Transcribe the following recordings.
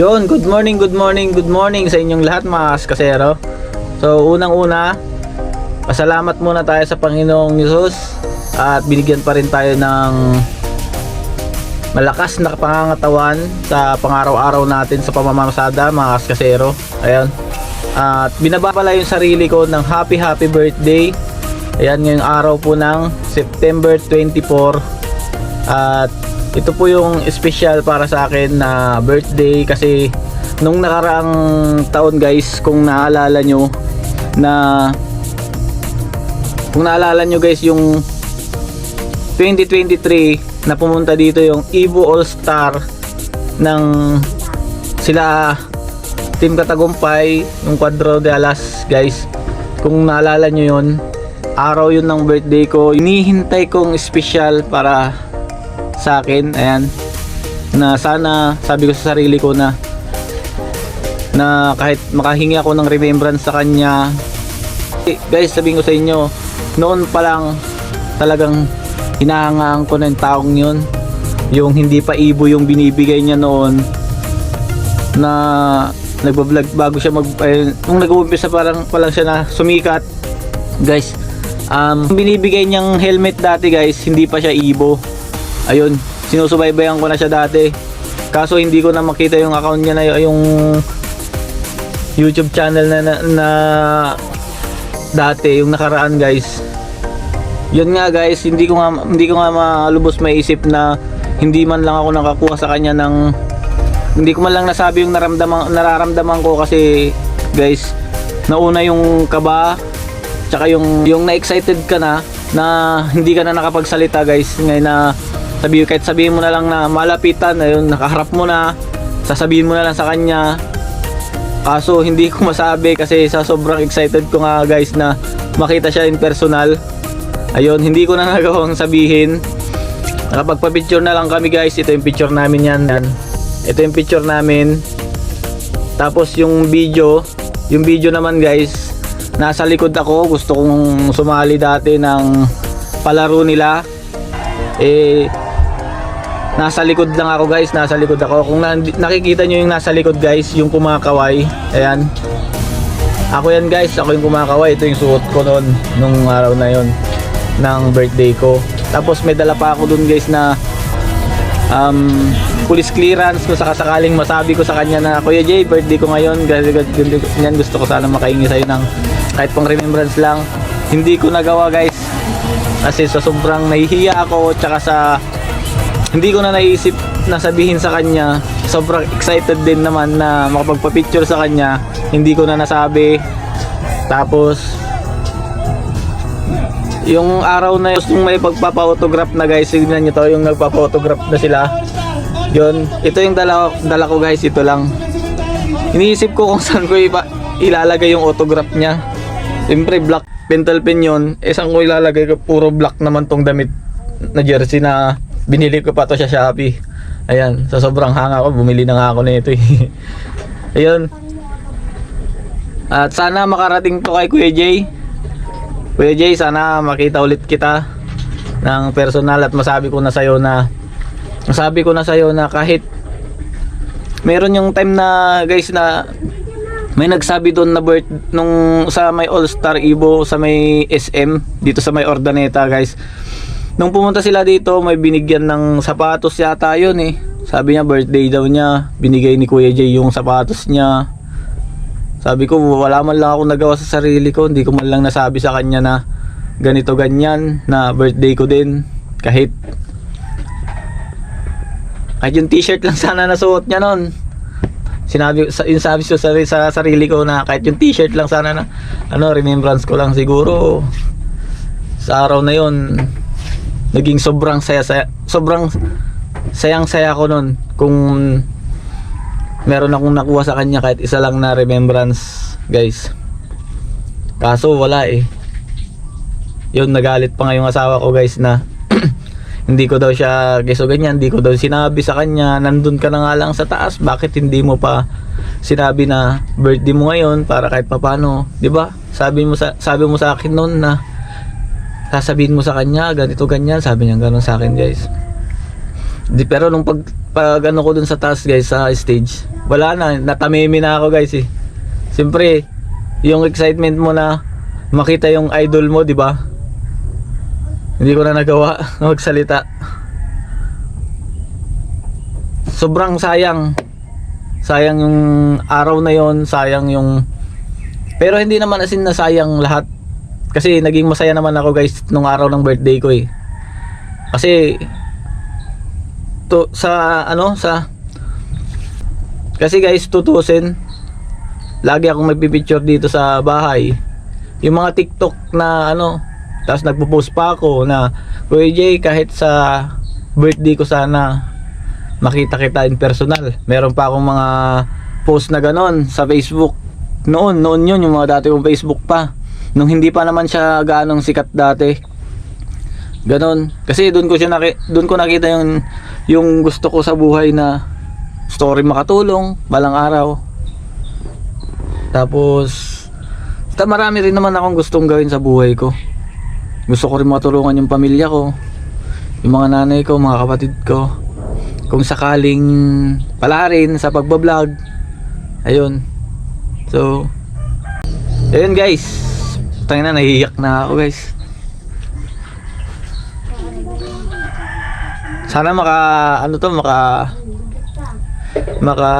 Yon, good morning, good morning, good morning sa inyong lahat mga kasero. So, unang-una, pasalamat muna tayo sa Panginoong Yesus at binigyan pa rin tayo ng malakas na pangangatawan sa pangaraw-araw natin sa pamamasada mga kasero. Ayan. At binababala yung sarili ko ng happy happy birthday. Ayan ngayong araw po ng September 24 at ito po yung special para sa akin na birthday kasi nung nakaraang taon guys kung naalala nyo na kung naalala nyo guys yung 2023 na pumunta dito yung Evo All Star ng sila Team Katagumpay yung Quadro de Alas guys. Kung naalala nyo yun araw yun ng birthday ko. Inihintay kong special para sa akin ayan na sana sabi ko sa sarili ko na na kahit makahingi ako ng remembrance sa kanya Eh, guys sabihin ko sa inyo noon pa lang talagang hinahangaan ko ng taong yun yung hindi pa ibo yung binibigay niya noon na nagbablog bago siya mag eh, nung nag-uumpisa parang pa lang siya na sumikat guys um, binibigay niyang helmet dati guys hindi pa siya ibo ayun sinusubaybayan ko na siya dati. Kaso hindi ko na makita yung account niya na yung YouTube channel na, na, na dati yung nakaraan guys. Yun nga guys hindi ko nga hindi ko nga malubos maisip na hindi man lang ako nakakuha sa kanya ng hindi ko man lang nasabi yung naramdaman nararamdaman ko kasi guys nauna yung kaba tsaka yung yung na-excited ka na na hindi ka na nakapagsalita guys ngayon na sabi kahit sabihin mo na lang na malapitan ayun nakaharap mo na sasabihin mo na lang sa kanya. Kaso hindi ko masabi kasi sa sobrang excited ko nga guys na makita siya in personal. Ayun hindi ko na nagawang sabihin. Nakapagpa-picture na lang kami guys. Ito yung picture namin yan, yan. ito yung picture namin. Tapos yung video. Yung video naman guys nasa likod ako. Gusto kong sumali dati ng palaro nila. Eh nasa likod lang ako guys. Nasa likod ako. Kung na, nakikita nyo yung nasa likod guys yung kumakaway. Ayan. Ako yan guys. Ako yung kumakaway. Ito yung suot ko noon nung araw na yon ng birthday ko. Tapos may dala pa ako dun guys na um, police clearance kung sakasakaling masabi ko sa kanya na Kuya Jay birthday ko ngayon. Ganyan gusto ko sana makaingi sa'yo ng kahit pang remembrance lang. Hindi ko nagawa guys. Kasi sa sobrang nahihiya ako tsaka sa hindi ko na naisip na sabihin sa kanya sobrang excited din naman na makapagpa-picture sa kanya. Hindi ko na nasabi. Tapos yung araw na yung may pagpapa-autograph na guys tignan nyo to yung nagpapa-autograph na sila. Yun ito yung dala, dala ko guys ito lang. Iniisip ko kung saan ko ipa, ilalagay yung autograph niya. Siyempre black pentel pen yun. Eh saan ko ilalagay? Puro black naman tong damit na jersey na binili ko pa to sa Shopee. Ayan sa sobrang hanga ko bumili na nga ako nito eh. Ayun. At sana makarating to kay Kuya Jay. Kuya Jay sana makita ulit kita ng personal at masabi ko na sa'yo na masabi ko na sa'yo na kahit meron yung time na guys na may nagsabi doon na birth nung sa may All Star Evo sa may SM dito sa may Ordaneta guys nung pumunta sila dito may binigyan ng sapatos yata yun eh. Sabi niya birthday daw niya. Binigay ni Kuya Jay yung sapatos niya. Sabi ko wala man lang ako nagawa sa sarili ko. Hindi ko man lang nasabi sa kanya na ganito ganyan na birthday ko din. Kahit kahit yung t-shirt lang sana nasuot niya nun. Sinabi sa yung sabi ko sa, sa sarili ko na kahit yung t-shirt lang sana na ano remembrance ko lang siguro. Sa araw na yon naging sobrang saya, saya sobrang sayang saya ko nun kung meron akong nakuha sa kanya kahit isa lang na remembrance guys. Kaso wala eh. Yun nagalit pa nga asawa ko guys na hindi ko daw siya geso ganyan hindi ko daw sinabi sa kanya nandun ka na nga lang sa taas bakit hindi mo pa sinabi na birthday mo ngayon para kahit papano di ba? Sabi mo sa sabi mo sa akin noon na sasabihin mo sa kanya ganito ganyan sabi niya ganoon sa akin guys di pero nung pag pag ano ko dun sa taas guys sa stage, wala na, natamimi na ako guys eh. Siyempre, yung excitement mo na makita yung idol mo, di ba? Hindi ko na nagawa magsalita. Sobrang sayang. Sayang yung araw na yon, sayang yung Pero hindi naman asin na sayang lahat. Kasi naging masaya naman ako guys nung araw ng birthday ko eh. Kasi to sa ano sa kasi guys tutusin lagi akong magpipicture dito sa bahay. Yung mga TikTok na ano tapos nagpo-post pa ako na Kuya Jay kahit sa birthday ko sana makita kita in personal. Meron pa akong mga post na ganon sa Facebook. Noon noon yun yung mga dati kong Facebook pa nung hindi pa naman siya ganong sikat dati Ganon. Kasi doon ko siya naki, doon ko nakita yung yung gusto ko sa buhay na story makatulong balang araw. Tapos ta marami rin naman akong gustong gawin sa buhay ko. Gusto ko rin matulungan yung pamilya ko, yung mga nanay ko, mga kapatid ko. Kung sakaling pala rin sa pagbablog. Ayun. So, ayun guys. Tangina na, nahihiyak na ako guys. Sana maka ano to maka maka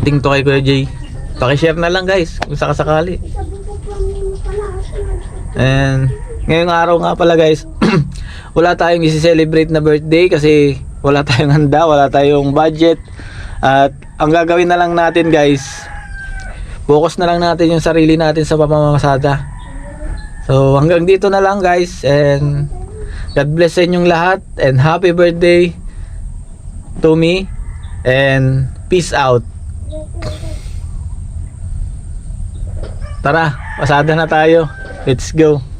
ating to kay Kuya Jay. Paki-share na lang guys kung sakasakali. And ngayong araw nga pala guys, wala tayong isi-celebrate na birthday kasi wala tayong handa, wala tayong budget. At ang gagawin na lang natin guys, focus na lang natin yung sarili natin sa pamamasada. So hanggang dito na lang guys and God bless sa inyong lahat and happy birthday to me and peace out. Tara, pasada na tayo. Let's go.